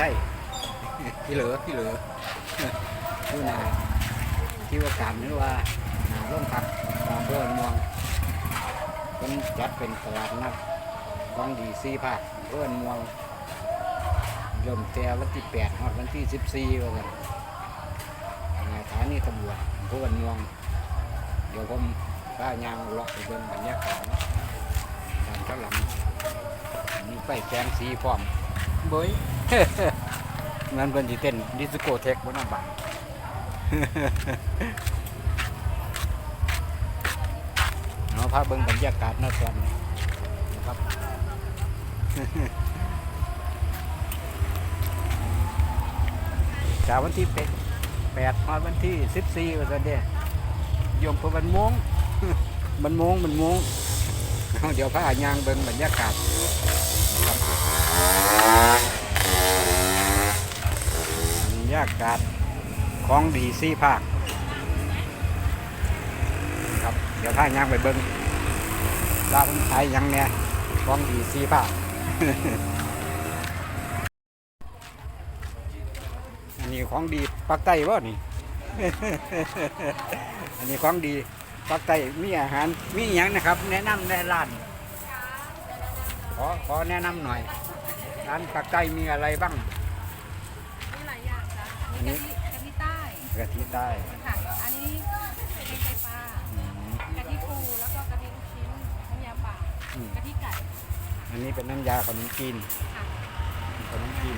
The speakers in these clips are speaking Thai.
ผู้ทยพี่เหลือพี่เหลือผู้นาที่ว่าการหรือว่านาร่วมพักมองเพื่อนมองเป็นจัดเป็นตลาดนัดของดีซีภาคเพื่อนมองเริ่มแต่วันที่แปดฮอดวันที่สิบสี่ว่ากันในฐานีตำรวจเพื่อนมองเดี๋ยวผมพายางเลาะไปเบิ่งบรรยากาศเนาะตามข้างหลังมีไฟแสงสีพร้อมเบย งั้นเพิ่นสิเต้นดิสโกเทคบนน้ำบางเอาพาเบิ่งบรรยากาศนะส่วนนี้นะครับจากวันที่เป็ดแปดมาวันที่สิบสี่วันเดียยมพบันมงบันมงบันมงเอาเดี๋ยวพายางเบิ่งบรรยากาศ ครับบรรยากาศของดีซี่ภาคครับ เดี๋ยวพายางไปเบิ่งลาบไทยยังเนี่ยของดีซี่ภาคอันนี้ของดีปักใต้บ่นี่ อันนี้ของดีปักใต้มีอาหารมีอย่างนะครับ แนะนำในร้านขอขอแนะนำหน่อยร้านปักใต้มีอะไรบ้าง อันนี้กะทิกะทิใต้กะทิใต้ค่ะอันนี้เป็นไก่ปลาอืมกะทิปูแล้วก็กะทิลูกชิ้นน้ำยาป่าอืมกะทิไก่อันนี้เป็นน้ำยาขนมจีนค่ะขนมจีน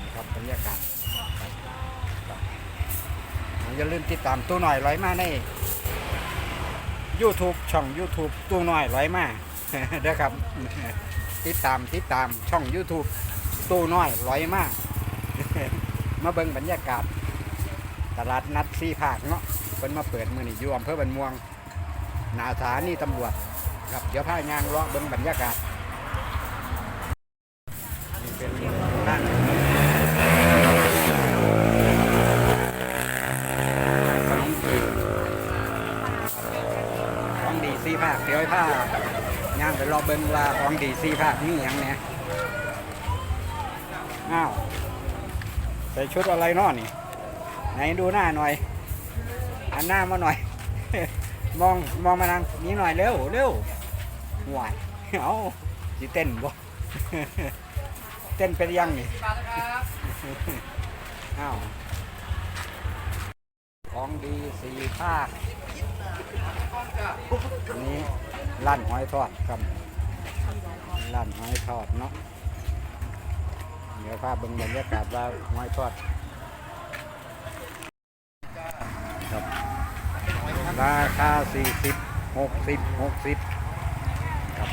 นี่ครับบรรยากาศครับครับอย่าลืมติดตามตู้หน่อยร้อยมาใน YouTube ช่อง YouTube ตู้น้อยร้อยมาเด้อครับ ติดตามติดตามช่อง YouTube ตู้น้อยร้อยมา มาเบิ่งบรรยากาศ ตลาดนัดซีภาคเนาะเพิ่นมาเปิดมือนี่อยู่อำเภอบันม่วงหนาสถานี่ตำรวจครับเดี๋ยวพายางเลาะเบิ่งบรรยากาศนี่เป็นร้านขนมจีนของดีซีภาคเดี๋ยวให้ผ้าย่างไปรอเบิ้งว่าของดีซีภาคนี่ยังเนี่ยอ้าว ใส่ชุดอะไรเนาะนี่ ไหนดูหน้าหน่อยอันหน้ามาหน่อย มองมองมาทางนี้หน่อยเร็วเร็วหวายเอาสิเต้นบ่เต้นเป็นยังนี่อ้าวของดีสีภาคอันนี้ร้านหอยทอดครับร้านหอยทอดเนาะ เดี๋ยวพาเบิ่งบรรยากาศว่าหอยทอดครับราคา40 60 60ครับ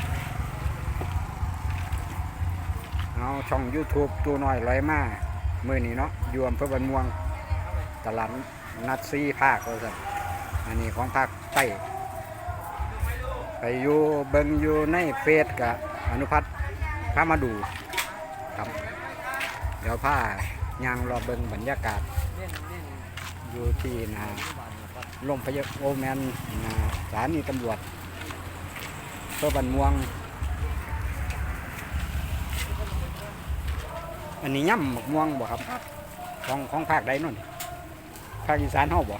เอาช่อง YouTube ตัวน้อยร้อยมามือนี้เนาะยู่อำเภอบันม่วงตลาดนัดซีภาคว่าซั่นอันนี้ของภาคใต้ไปอยู่เบิงอยู่ในเฟซกับอนุพัฒน์พามาดูครับ เดี๋ยวพายางรอเบิงบรรยากาศ อยู่ที่นาโรงพยาบาลโอแมนนาสถานีตำรวจเพื่อบันม่วง อันนี้ย่ำหมกม่วงบ่ครับ ของของภาคใดนู่นภาคอีสานเฮาบ่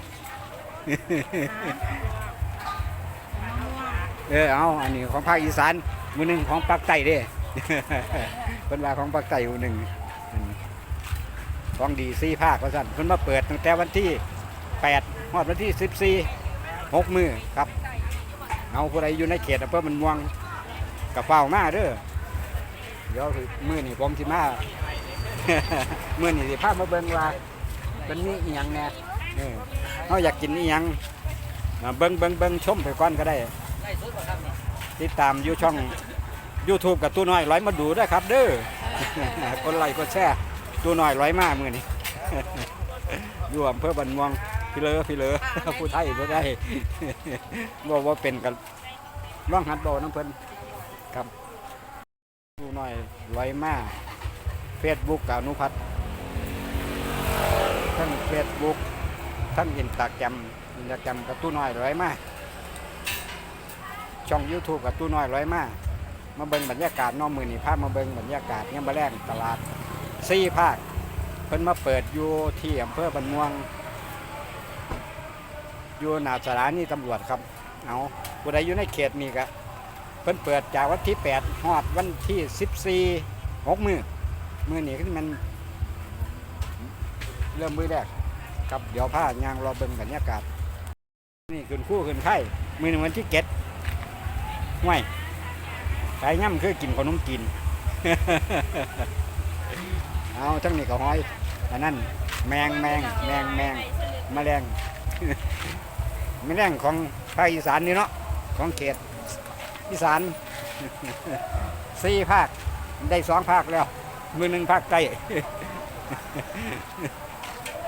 เออเอาอันนี้ของภาคอีสานมือหนึ่งของภาคใต้เด้เป็นว่าของภาคใต้มือหนึ่ง ของดีซี่ภาคว่าสั่นเพิ่นมาเปิดตั้งแต่วันที่แปดฮอดวันที่สิบสี่หกมือครับเอาผู้ใดอยู่ในเขตอำเภอมันม่วงกับเฝ้ามาเด้อเดี๋ยวมือนี่ผมสิมามือนี่สิพามาเบิ่งว่าเป็นนี่อีหยังแน่เออเขาอยากกินอีหยังอ่าเบิ่งเบิ่งเบิ่งชมไปก่อนก็ได้ติดตามอยู่ช่อง YouTube กับตู้น้อยร้อยมาดูได้ครับเด้อกดไลค์กดแชร์ ตู้น้อยร้อยมามือนี้อยู่อำเภอบันม่วงพี่เลอพี่เลอผู้ไทยผู้ไทยบอกว่าเป็นกันร่องหัดโบน้ำเพิ่นครับตู้น้อยร้อยมาเฟซบุ๊กกับอนุพัฒน์ทั้งเฟซบุ๊กทั้งอินสตาแกรมอินสตาแกรมกับตู้น้อยร้อยมาช่อง YouTube กับตู้น้อยร้อยมามาเบิ่งบรรยากาศเนอกมือนี่พามาเบิ่งบรรยากาศเนี่ยมาแรงตลาด ซี่ภาคเพิ่นมาเปิดอยู่ที่อำเภอบันม่วง อยู่หน้าสถานีตำรวจครับ เอาผู้ใดอยู่ในเขตนี้ก็เพิ่นเปิดจากวันที่8ฮอดวันที่ 14 6มือมือนี้ก็มัน เริ่มมือแรกครับเดี๋ยวพายางรอเบิ่งบรรยากาศ นี่ขึ้นคู่ขึ้นไข่มือหนึ่งวันที่เก็ดห่วยขายย่ำคือกินขนมกิน เอาทั้งนี้ก็ห้อยอันนั้นแมงแมงแมงแมงแมลงแมลงของภาคอีสานนี่เนาะของเขตอีสานสี่ภาคได้สองภาคแล้ว มือหนึ่งภาคใต้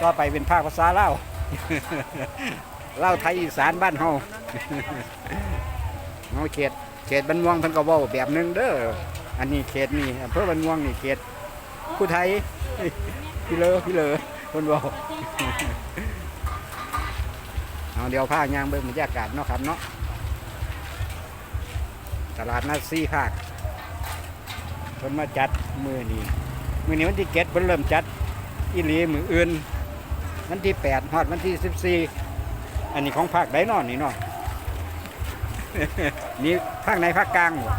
ต่อไปเป็นภาคภาษาเล่าเล่าไทยอีสานบ้านเฮาเฮาเขตเขตบันม่วงเพิ่นก็เว้าแบบหนึงเด้ออันนี้เขตนี่อำเภอบันม่วงนี่เขต ผู้ไทย พี่เลอพี่เลอเพิ่นเว้าเอาเดี๋ยวพายางเบิ่งบรรยากาศเนาะครับเนาะตลาดนัดซี่ภาคเพิ่นมาจัดมือนี้มือนี้วันที่เก็ดเพิ่นเริ่มจัดอีหลีมืออื่น วันที่แปดฮอดวันที่สิบสี่อันนี้ของภาคใดนอนนี่เนาะนี่ภาคไหนภาคกลางบ่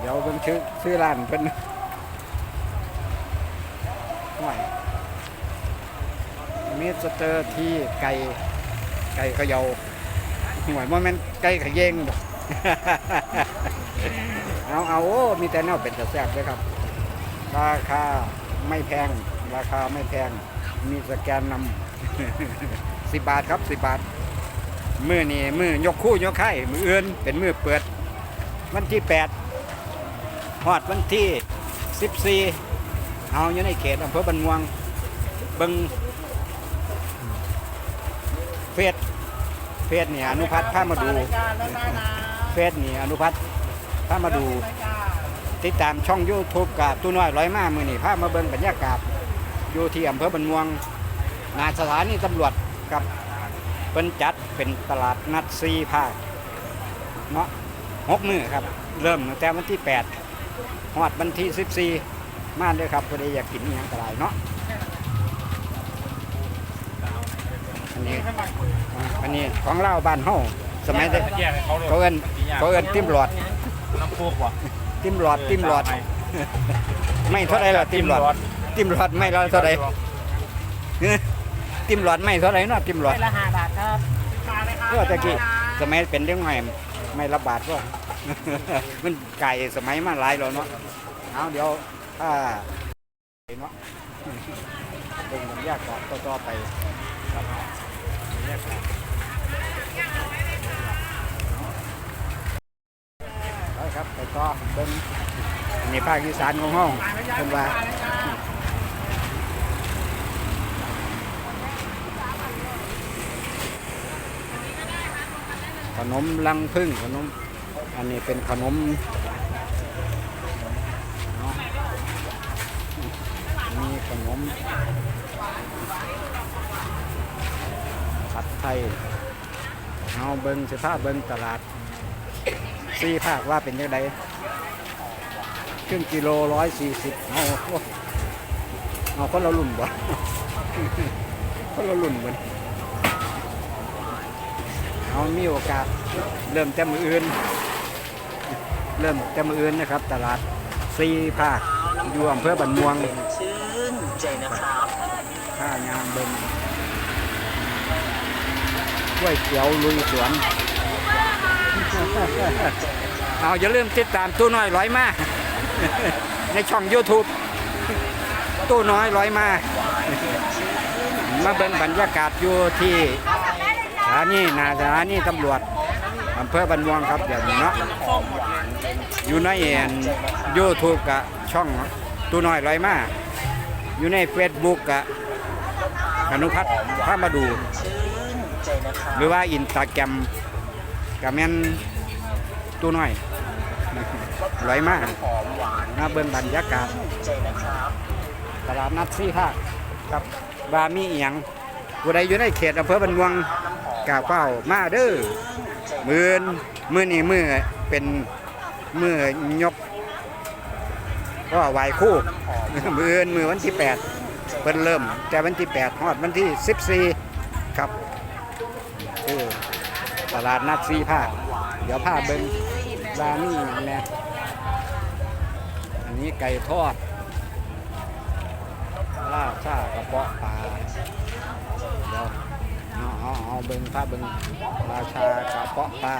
เดี๋ยวเพิ่นชื่อชื่อร้านเพิ่นห่วยมีสเตอร์ที่ไก่ไก่เขยาห่วยว่าแม่นไก่ขะเยงบ่เอาเอาโอ้มีแต่แนวเป็นตะแซ่บเลยครับ ราคาไม่แพง ราคาไม่แพง มีสแกนนำสิบบาทครับสิบบาทมือนี่มือยกคู่ยกไข่มือเอื่นเป็นมือเปิด วันที่แปด ฮอดวันที่สิบสี่เอาอยู่ในเขตอำเภอบันมวงเบิงเฟสเฟสเนี่ยอนุพัฒน์พามาดูเฟสเนี่ยอนุพัฒน์พามาดูติดตามช่อง YouTube กับตู้น้อยร้อยมามือนี่พามาเบิ่งบรรยากาศอยู่ที่อำเภอบันมวงหนาสถานีตำรวจกับเป็นจัดเป็นตลาดนัดซีภาคเนาะหกมือครับ เริ่มตั้งแต่วันที่ 8 ฮอดวันที่ 14 มาเลยครับพอดีอยากกินอหย่างกระไรเนาะอันนี้อันนี้ของเล่าวบ้านเฮาสมัยเด็กแยกให้เขาเลยเขาเอินเขาเอินติ้มหลอดน้ำพุกว่ะติ้มหลอดติ้มหลอด ไม่เท่าไรหรอติ้มหลอด ติ้มหลอดไม่เราเท่าไรติ้มหลอดไม่เท่าไรเนาะติ้มหลอดไม่ละห้าบาทครับก็ตะกี้สมัยเป็นเรื่องใหม่ไม่ระบาดก็ มันไก่สมัยมาหลายแล้วเนาะเอาเดี๋ยวถ้าเนาะเป็นบรรยากาศต่อไปครับบรรยากาศครับไปต่อเป็นอันนี้ภาคอีสานของห้องเป็นว่าขนมลังพึ่งขนม อันนี้เป็นขนมเนาะมีขนมผัดไทยเอาเบิ้งสิภาพเบิ้งตลาดซีภาคว่าเป็นยังไงครึ่งกิโลร้อยสี่สิบเอาเอาคนละรุ่นบ่คนละรุ่นเหมือนเอามีโอกาสเริ่มแต่มืออื่น เริ่มแต่มืออื่นนะครับ ตลาดซีภาคอยู่อำเภอบันม่วงชื่นใจนะครับท่ายางเบิงกล้วยเขียวลุยสวน เอาอย่าลืมติดตามตู้น้อยร้อยมาในช่อง YouTube ตู้น้อยร้อยมา มาเบิ่งบรรยากาศอยู่ที่สถานีหนาสถานีตำรวจ อำเภอบันม่วงครับเดี๋ยวนี้เนาะอยู่ในแอนยูทูบกับช่องตูน้อยร้อยมาอยู่ในเฟซบุ๊กกับอนุพัฒน์พามาดู หรือว่าอินสตาแกรมกับแม่นตูน้อยร้อยมากหนมาเบิ่งบรรยากาศตลาดนัดซี่ภาคครับว่ามีเอียงผู้ใดอยู่ในเขตอำเภอบันม่วงกาเป้ามาเด้อ มือนมือนี่มือเป็นมือยกก็ไหวคู่มือนมือวันที่แปดเพิ่นเริ่ม แต่วันที่แปดฮอดวันที่สิบสี่ครับคือตลาดนัดซีภาเดี๋ยวภาเบิ้งร้านนี้แหละอันนี้ไก่ทอดลาชากระเพาะปลาเดี๋ยว เอาเอาเอาเบิ้งภาพเบิ้งราชากระเพาะปลา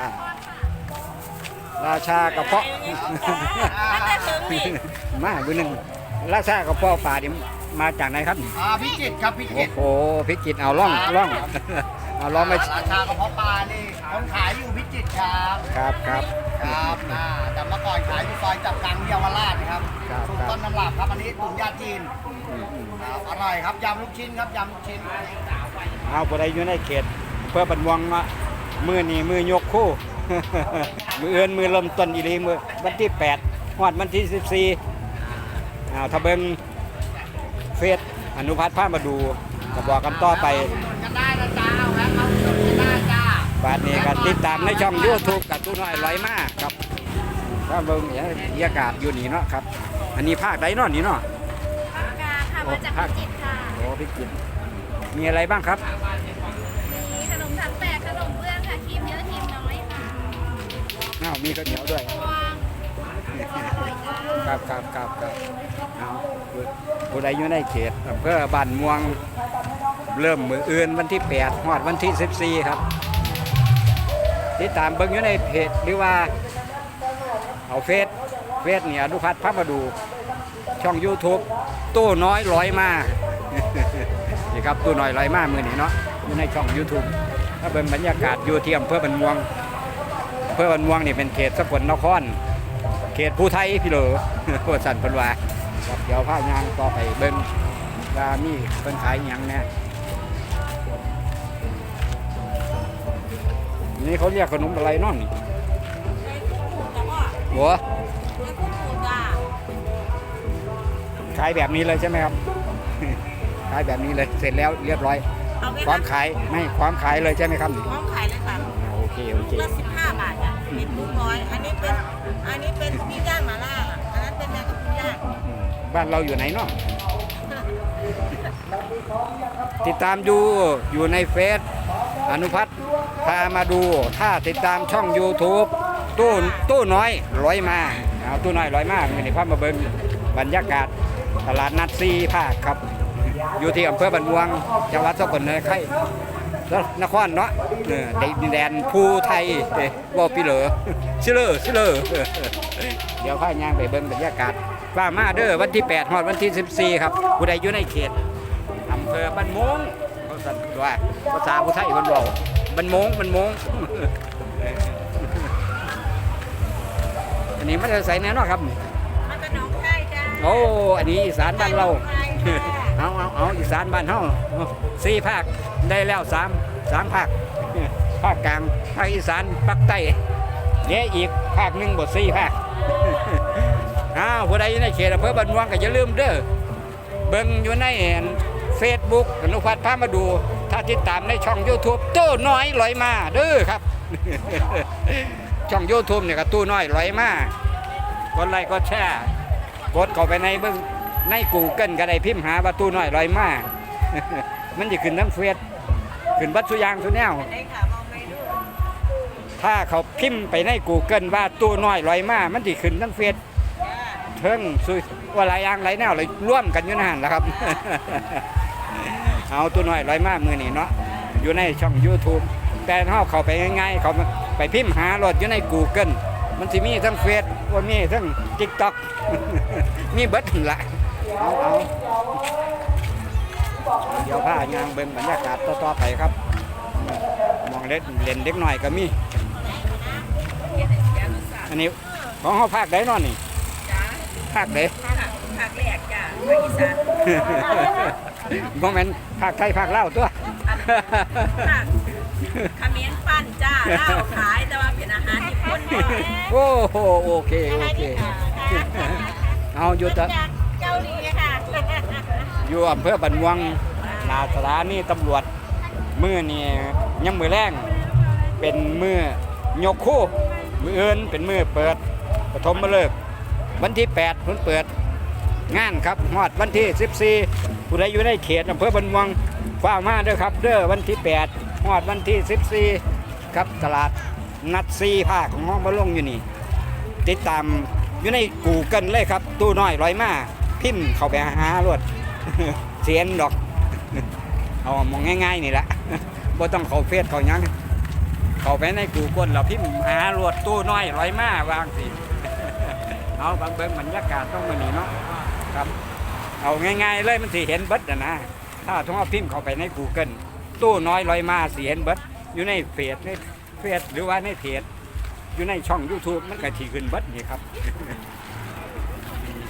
ราชากระเพาะมาเบอร์หนึ่งราชากระเพาะปลาเนี่ยมาจากไหนครับอ่าพิจิตรครับพิโอ้จิตรโหพิจิตรเอาล่องล่องเอาล่องมาราชากระเพาะปลานี่คนขายอยู่พิจิตรครับครับครับครับอ่าแต่เมื่อก่อนขายอยู่ซอยจับกังเยาวราชนะครับครับสูตครัรบต้นตำรับครับอันนี้ตุ๋นยาจีนอืมอืมครับอร่อยครับยำลูกชิ้นครับยำลูกชิ้น เอาผู้ใดอยู่ในเขตเพื่อบันวงมามือนี่มือยกคู่ มือเอื้อนมือเริ่มต้นอีหลีมือวันที่8ฮอดวันที่ 14เอาถ้าเบิ่งเฟซอนุพัฒน์พามาดูก็บอกกันต่อไปกันได้นะจ้าแวะมาอุดหนุนกันได้จ้าบาดนี้ก็ติดตามในช่อง YouTube กับตู้น้อยร้อยมากครับถ้าเบิ่งอย่างบรรยากาศอยู่นี่เนาะครับ อันนี้ภาคใดเนาะนี่เนาะปากกาค่ะมาจากพิจิตรค่ะโอ้พี่กิน มีอะไรบ้างครับ มีขนมถังแตกขนมเบื้องค่ะครีมเยอะครีมน้อยค่ะอ้าวมีข้าวเหนียวด้วยพวงอร่อยจ้าครับครับครับครับเอาผู้ผู้ใดอยู่ในเขตอำเภอบ้านม่วง เริ่มมืออื่นวันที่8ฮอดวันที่ 14 ครับ ติดตามเบิ่งอยู่ในเพจหรือว่า เอาเฟซเฟซเนี่ยอนุพัฒน์พามาดู ช่อง YouTube ตู้น้อยลอยมา นี่ครับตู้น้อยลอยมามือนี้เนาะอยู่ในช่อง YouTube ถ้าเป็นบรรยากาศอยู่ที่อำเภอบันม่วงอำเภอบันม่วงนี่เป็นเขตสกลนคร เขตภูไทยพี่เหลอโคตรสันเพิ่นว่าครับเดี๋ยวพายางต่อไปเบิ่งว่ามีเพิ่นขายหยังแน่นี่เขาเรียกขนมอะไรเน้องนี่หัวขายแบบนี้เลยใช่ไหมครับ ขายแบบนี้เลยเสร็จแล้วเรียบร้อย เอาไหมควาคะมขายไม่ความขายเลยใช่ไหมครับนี่พร้อมขายเลยค่ะอ่าโอเคโอเค ละสิบห้าบาทอะเป็นลูกน้อย อันนี้เป็นอันนี้เป็นปิ้งย่างหมาล่าอะอันนั้นเป็นแมงกะพรุนย่างอืมบ้านเราอยู่ไหนเนาะติดตามดูอยู่ในเฟซอนุพัฒน์พามาดู ถ้าติดตามช่อง YouTube ตู้ตู้น้อยร้อยมาเอาตู้น้อยร้อยมามีในภาพมาเบิ่งบรรยากาศ ตลาดนัดซีภาคครับ อยู่ที่อำเภอบันม่วง จังหวัดสกลนครนครเนาะเออดินแดนภูไทยเอ้ว่าปีเหลอชื่อเลอชื่อเลอเดี๋ยวพาย่างไปเบิ่งบรรยากาศว่ามาเด้อวันที่8ฮอดวันที่ 14 ครับผู้ใดอยู่ในเขตอำเภอบ้านโมงเขาสั่นว่าภาษาผู้ไทยเพิ่นบอกบ้านโมงบ้านโมงอันนี้มันจะใส่แน่เนอนครับมันเป็นน้องไก่จ้าโอ้อันนี้อีสานบ้านเราไก่ค่ะ เอาเอาเอาอีสานบ้านเฮาสี่ภาคได้แล้วสามสามภาคภาคกลางภาคอีสานภาคใต้เดี๋ยวอีกภาคหนึ่งบทสี่ภาคอ้าวผู้ใดอยู่ในเขตอำเภอบ้านวงก็อย่าลืมเด้อเบิ่งอยู่ในเฟซบุ๊กอนุพัฒน์พามาดู ถ้าติดตามในช่อง YouTube ตู้น้อยลอยมาเด้อครับ ช่อง YouTube เนี่ยก็ตู้น้อยลอยมากดไลค์กดแชร์กดเข้าไปในเบิ่ง ในกูเกิลก็ได้พิมพ์หาประตูน้อยลอยมามันจะขึ้นทั้งเฟซขึ้นบัตรสุยางสุแนวถ้าเขาพิมพ์ไปในกูเกิลว่าตู้น้อยลอยมามันจะขึ้นทั้งเฟซจ้าเทิงสุยว่าหลายอย่างหลายแนวเลยร่วมกันอยู่นั่นแหละครับ เอาตู้น้อยลอยมามือนี่เนาะอยู่ในช่อง YouTube แต่ถ้าเขาไปง่ายๆเขาไปพิมพ์หารถอยู่ใน Google มันสิมีทั้งเฟซว่ามีทั้ง TikTok มีเบิดนั่นละ เอาเอาเดี๋ยวพายางเบิ่งบรรยากาศต่อๆไปครับมองเล็กเล่นเด็กหน่อยก็มีอันนี้ของเขาภาคใดเนอนนี่จ้าภาคใดผักผักแหลกจ้าภาคอีสานบ่แม่นภาคไทยภาคลาวตัวผักขมิ้นปั้นจ้าเหล้าขายแต่ว่าเป็นอาหารญี่ปุ่นแท้โอ้โหโอเคโอเคเอาอยู่ต อยู่อำเภอบันม่วงนาสถานีตำรวจมือนี่ยังมือแรงเป็นมือยกคู่ มืออื่นเป็นมือเปิดปฐมฤกษ์วันที่8เพิ่นเปิดงานครับฮอดวันที่ 14ผู้ใดอยู่ในเขตอำเภอบันวงฟ้ามาเด้อครับเด้อวันที่8ฮอดวันที่ 14 ครับตลาดนัดซีภาคของห้องบะลงอยู่นี่ ติดตามอยู่ในกูเกิลเลยครับ ตู้น้อยร้อยมาพิมพ์เข้าไปหารวด เสียนดอก เอามองง่ายๆนี่แหละบ่ต้องเข้าเฟซเขายังเข้าไปในกูเกิลเราพิมพ์หารวดตู้น้อยร้อยมาวางสิเอาบางเบิ่งบรรยากาศต้องมานีเนาะครับ เอาง่ายๆเลยมันสิเห็นเบิดนะนะถ้าต้องเอาพิมพ์เข้าไปในกูเกิลตู้น้อยร้อยมาสิเห็นเบิดอยู่ในเฟซในเฟซหรือว่าในเพจอยู่ในช่อง YouTube มันก็ทีขึ้นเบัดนี่ครับ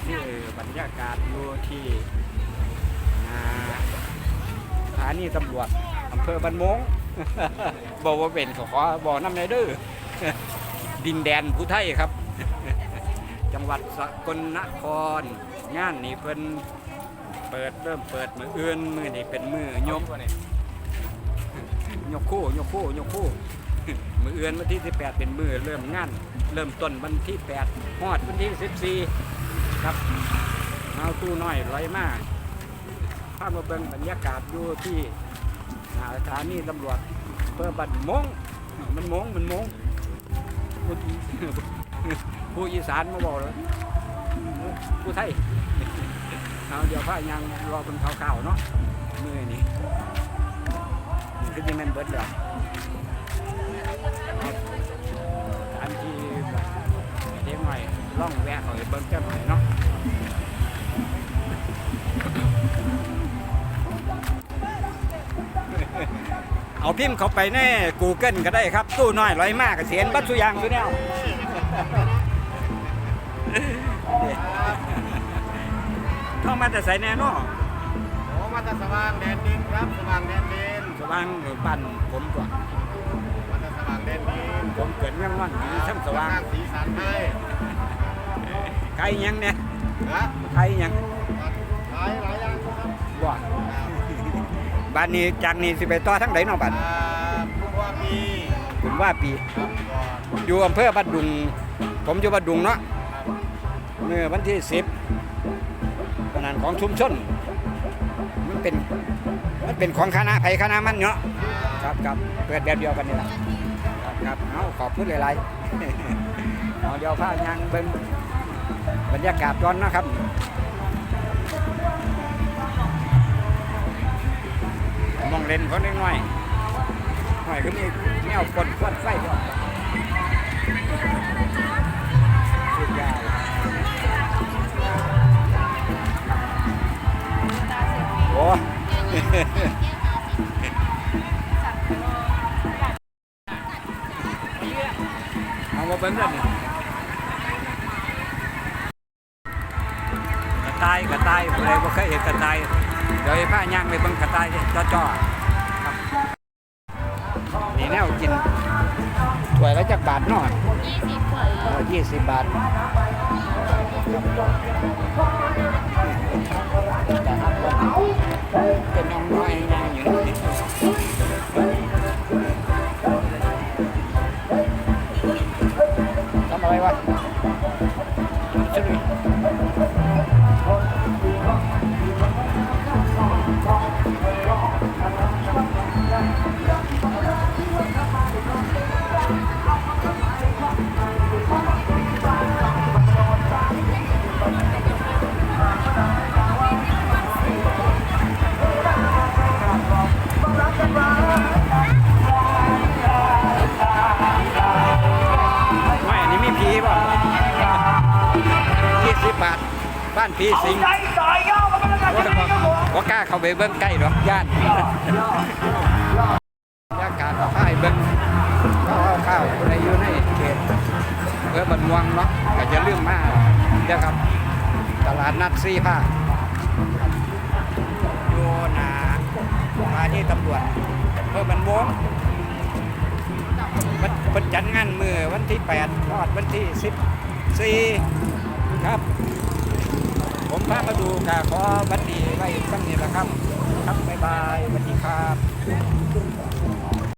นี่คือบรรยากาศอยู่ที่ สถานีตำรวจอำเภอบันมงบอกว่าเป็นขอขอบอกน้ำในเด้อดินแดนผู้ไทยครับ จังหวัดสกลนครงานนี่เพิ่นเปิดเริ่มเปิดมืออื่นมือนี่เป็นมือยกยกคู่ยกคู่ยกคู่มือเอือนวันที่ 18 เป็นมือเริ่มงาน เริ่มต้นวันที่8ฮอดวันที่ 14 ครับเอาตู้น้อยร้อยมาก พามาเบิ่งบรรยากาศอยู่ที่สถานีตำรวจเพื่อบันมงมันมงมันมงผู้อีสานมาบอกเลยผู้ไทยเอาเดี๋ยวพายังรอคนข่าวๆเนาะมือนี่คือที่แมันเบิดเลยอันที่เด็กหน่อยล่องแวะเขาเบิ้งแก้มหน่อยเนาะ เอาพิมพ์เข้าไปใน Google ก็ได้ครับ ตู้น้อยร้อยมากเสียนบัตรสุอยางอยู่แนวเข้ามาแต่ใส่แน่เนอโอ้มาจากสว่างแดนดินครับสว่างแดนดินสว่างปั่นผมก่อนมาจากสว่างแดนดินผมเกิดเมืองวันนี้ช่างสว่างสีสันให้ใครยังเนี่ยนะใครยังขายหลายอย่างครับว่า บ้านนี้จากนี้สิไปต่อทั้งไหนเนาะบ้านอ่าผู้ว่ามีผมว่าปี ครับก่อนอยู่อำเภอบ้านดุง ผมอยู่บ้านดุงเนาะเมื่อวันที่สิบงานของชุมชน มันเป็น มันเป็นของคณะไผคณะมันเนาะ ครับครับเปิดแบบเดียวกันนี่แหละครับครับเอาขอบคุณหลายๆ เอาเดี๋ยวพายังเบิ่งบรรยากาศก่อนนะครับ มองเล่นเขาหน่อยหน่อยหน่อยก็มีแนวกดควันไฟด้ บ้านผีสิงว่าว่ากล้าเข้าไปเบิ้งใกล้หรอกญาติยากาศผ้ายเบิ้งข้าวข้าวอะไรอยู่ในเขตเพื่อบันมวงเนาะก็จะลืมมาเด้อครับ ตลาดนัดซีผ้าอยู่หนาสถานีตำรวจเพื่อบันมวงวันวันจัดงานมือวันที่8ทอดวันที่ 14 ครับ ผมพามาดูกะขอบัตรดีไว้ตั้งนี้ละครับ ครับบ๊ายบายสวัสดีครับ